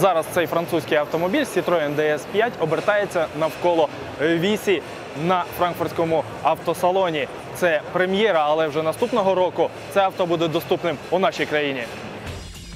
Зараз цей французький автомобіль Citroën DS5 обертається навколо вісі на франкфуртському автосалоні. Це прем'єра, але вже наступного року це авто буде доступним у нашій країні.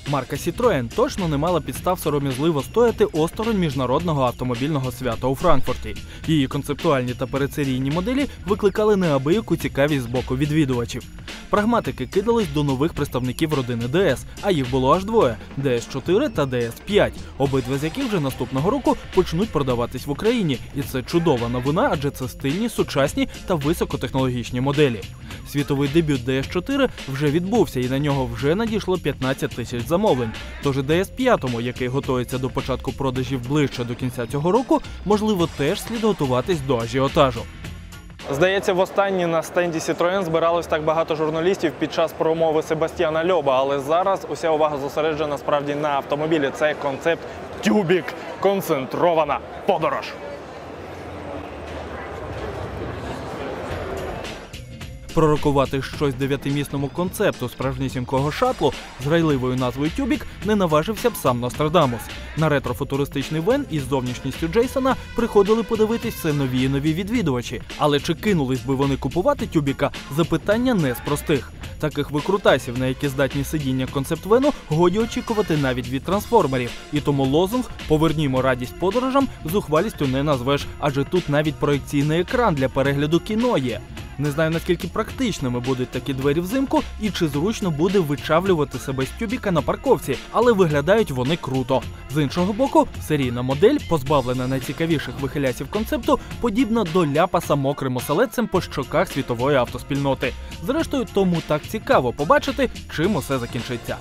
Марка Citroën точно не мала підстав сором'язливо стояти осторонь міжнародного автомобільного свята у Франкфурті. Її концептуальні та передсерійні моделі викликали неабияку цікавість з боку відвідувачів. Прагматики кидались до нових представників родини DS, а їх було аж двоє: DS4 та DS5, обидва з яких вже наступного року почнуть продаватись в Україні. І це чудова новина, адже це стильні, сучасні та високотехнологічні моделі. Світовий дебют DS4 вже відбувся, і на нього вже надійшло 15 тисяч замовлень. Тож і DS5, який готується до початку продажів ближче до кінця цього року, можливо, теж слід готуватись до ажіотажу. Здається, востаннє на стенді Citroën збиралось так багато журналістів під час промови Себастьяна Льоба, але зараз уся увага зосереджена справді на автомобілі. Це концепт тюбік, концентрована подорож. Пророкувати щось дев'ятимісному концепту справжнісінького шатлу з грайливою назвою Тюбік не наважився б сам Нострадамус. На ретрофутуристичний вен із зовнішністю Джейсона приходили подивитись все нові і нові відвідувачі. Але чи кинулись би вони купувати Тюбіка? Запитання не з простих. Таких викрутасів, на які здатні сидіння концепт вену, годі очікувати навіть від трансформерів. І тому лозунг Повернімо радість подорожам зухвалістю не назвеш, адже тут навіть проекційний екран для перегляду кіно є. Не знаю наскільки практичними будуть такі двері взимку і чи зручно буде вичавлювати себе з тюбіка на парковці, але виглядають вони круто. З іншого боку, серійна модель, позбавлена найцікавіших вихиляців концепту, подібна до ляпаса мокрим оселедцем по щоках світової автоспільноти. Зрештою, тому так цікаво побачити, чим усе закінчиться.